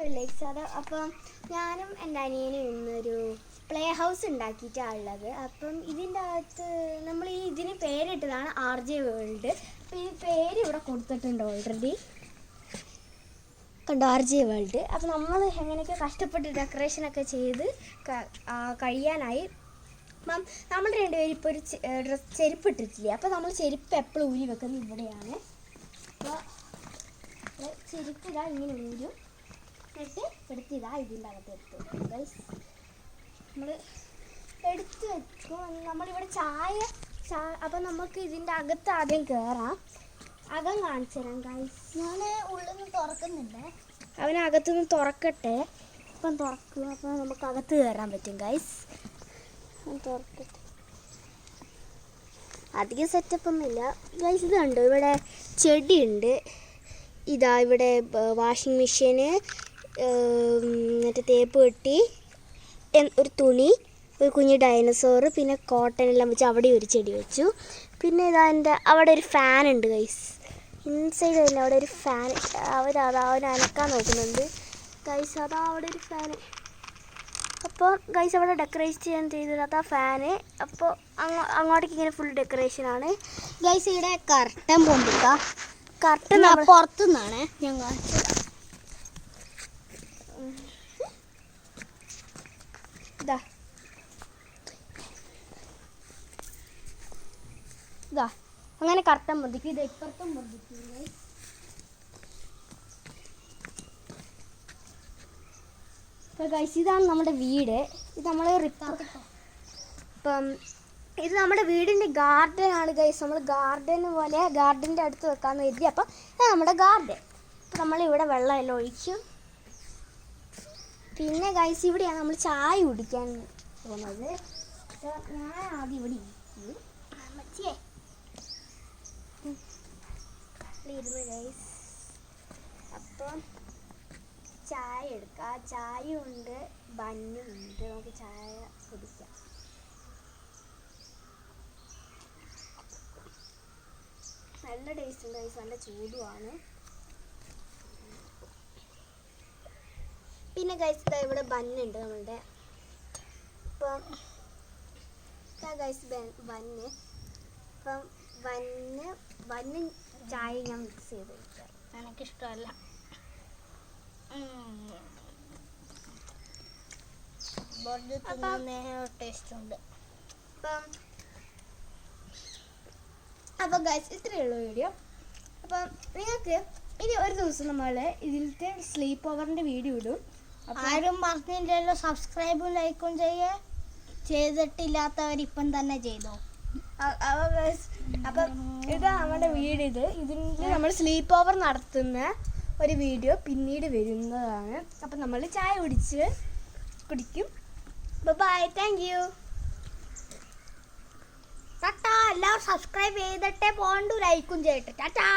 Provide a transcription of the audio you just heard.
Village അത് അപ്പം ഞാനും എന്റെ അനിയനും ഇന്നൊരു പ്ലേ ഹൗസ് ഉണ്ടാക്കിയിട്ടാണ് ഉള്ളത്. അപ്പം ഇതിന്റെ അകത്ത് നമ്മൾ ഈ ഇതിന് പേരിട്ടതാണ് ആർ ജെ വേൾഡ് അപ്പം ഈ പേര് ഇവിടെ കൊടുത്തിട്ടുണ്ട് ഓൾറെഡി കണ്ടോ ആർ ജെ വേൾഡ് അപ്പം നമ്മൾ എങ്ങനെയൊക്കെ കഷ്ടപ്പെട്ട് ഡെക്കറേഷനൊക്കെ ചെയ്ത് കഴിയാനായി. അപ്പം നമ്മൾ രണ്ടുപേരും ഇപ്പോൾ ഒരു ഡ്രസ് ചെരുപ്പ് ഇട്ടിട്ടില്ല അപ്പോൾ നമ്മൾ ചെരുപ്പ് എപ്പോഴും ഊരി വെക്കുന്നത് ഇവിടെയാണ്. അപ്പോൾ ചെരുപ്പ് ഇതാ ഇങ്ങനെ ഊരും. എന്നിട്ട് എടുത്തിതാ ഇതിന്റെ അകത്ത് എടുത്തു ഗൈസ് നമ്മൾ എടുത്ത് വെക്കും നമ്മളിവിടെ ചായ ചാ അപ്പം നമുക്ക് ഇതിന്റെ അകത്ത് ആദ്യം കയറാം അകം കാണിച്ചു തരാം ഗൈസ് ഞാൻ ഉള്ളിൽ നിന്ന് തുറക്കുന്നില്ല അവൻ അകത്തുനിന്ന് തുറക്കട്ടെ. അപ്പം തുറക്കും. അപ്പം നമുക്ക് അകത്ത് കയറാൻ പറ്റും ഗൈസ് തുറക്കട്ടെ. അധികം സെറ്റപ്പ് ഒന്നുമില്ല ഗൈസ് ഇത് കണ്ടോ? ഇവിടെ ചെടിയുണ്ട്. ഇതാ ഇവിടെ വാഷിംഗ് മെഷീന് മറ്റേ തേപ്പ് കെട്ടി ഒരു തുണി ഒരു കുഞ്ഞ് ഡൈനസോർ പിന്നെ കോട്ടൺ എല്ലാം വെച്ച് അവിടെ ഒരു ചെടി വെച്ചു. പിന്നെ ഇതാ എന്റെ അവിടെ ഒരു ഫാൻ ഉണ്ട് ഗൈസ് ഇൻസൈഡ് തന്നെ അവിടെ ഒരു ഫാൻ അവർ അതാ അവൻ അനക്കാൻ നോക്കുന്നുണ്ട്. ഗൈസ് അതാ അവിടെ ഒരു ഫാന് അപ്പോൾ ഗൈസ് അവിടെ ഡെക്കറേറ്റ് ചെയ്യാൻ ചെയ്തത് അതാ ഫാന് അപ്പോൾ അങ്ങോ അങ്ങോട്ടേക്ക് ഇങ്ങനെ ഫുൾ ഡെക്കറേഷൻ ആണ്. ഗൈസ് ഇവിടെ കർട്ടൻ പോകുമ്പോൾ കറക്റ്റ് പുറത്തുനിന്നാണ്. ഞാൻ കാണിച്ചത് ഇതാ ഇതാ. അങ്ങനെ കറക്റ്റം മുറിക്കും ഇത് ഇപ്പുറത്തും മുറിക്കും guys. ഇപ്പൊ ഗൈസ് ഇതാണ് നമ്മുടെ വീട്. ഇത് നമ്മൾ ഇപ്പം ഇത് നമ്മുടെ വീടിന്റെ ഗാർഡൻ ആണ് ഗൈസ് നമ്മൾ ഗാർഡൻ പോലെ ഗാർഡന്റെ അടുത്ത് വെക്കാമെന്ന് കരുതി. അപ്പം ഇതാണ് നമ്മുടെ ഗാർഡൻ അപ്പം നമ്മളിവിടെ വെള്ളമെല്ലാം ഒഴിക്കും പിന്നെ ഗൈസ് ഇവിടെയാണ് നമ്മൾ ചായ കുടിക്കാൻ പോകുന്നത്. ഞാൻ ആദ്യം ഇവിടെ ഇരിക്കും ഇരുന്ന് ഗൈസ് അപ്പം ചായ എടുക്കാം. ചായ ഉണ്ട് ബന്നും ഉണ്ട് നമുക്ക് ചായ കുടിക്കാം. നല്ല ടേസ്റ്റ് ഉണ്ട് ഗൈസ് നല്ല ചൂടുമാണ്. പിന്നെ ഗൈസ് ഇവിടെ ബന്നുണ്ട് നമ്മളുടെ. ഇപ്പം ഗൈസ് ബന്ന്. അപ്പം ബന്ന് ബന്ന് ചായ ഞാൻ മിക്സ് ചെയ്ത് എനിക്കിഷ്ടമല്ല. ടേസ്റ്റ് ഉണ്ട്. അപ്പം അപ്പോൾ ഗൈസ് ഇത്രയേ ഉള്ളൂ വീഡിയോ അപ്പം നിങ്ങൾക്ക് ഇനി ഒരു ദിവസം നമ്മൾ ഇതിലത്തെ സ്ലീപ്പ് ഓവറിന്റെ വീഡിയോ ഇടും. അപ്പം ആരും പറഞ്ഞില്ലല്ലോ സബ്സ്ക്രൈബും ലൈക്കും ചെയ്യേ. ചെയ്തിട്ടില്ലാത്തവർ ഇപ്പം തന്നെ ചെയ്തോ. അപ്പൊ guys, അപ്പം ഇത് നമ്മുടെ വീട് ഇത് ഇതിന്റെ നമ്മൾ സ്ലീപ്പ് ഓവർ നടത്തുന്ന ഒരു വീഡിയോ പിന്നീട് വരുന്നതാണ്. അപ്പം നമ്മൾ ചായ കുടിച്ച് കുടിക്കും. ബൈ താങ്ക് യു എല്ലാവരും സബ്സ്ക്രൈബ് ചെയ്തിട്ടേ പോകണ്ടു ലൈക്കും ചെയ്യട്ടെ. ചേട്ടാ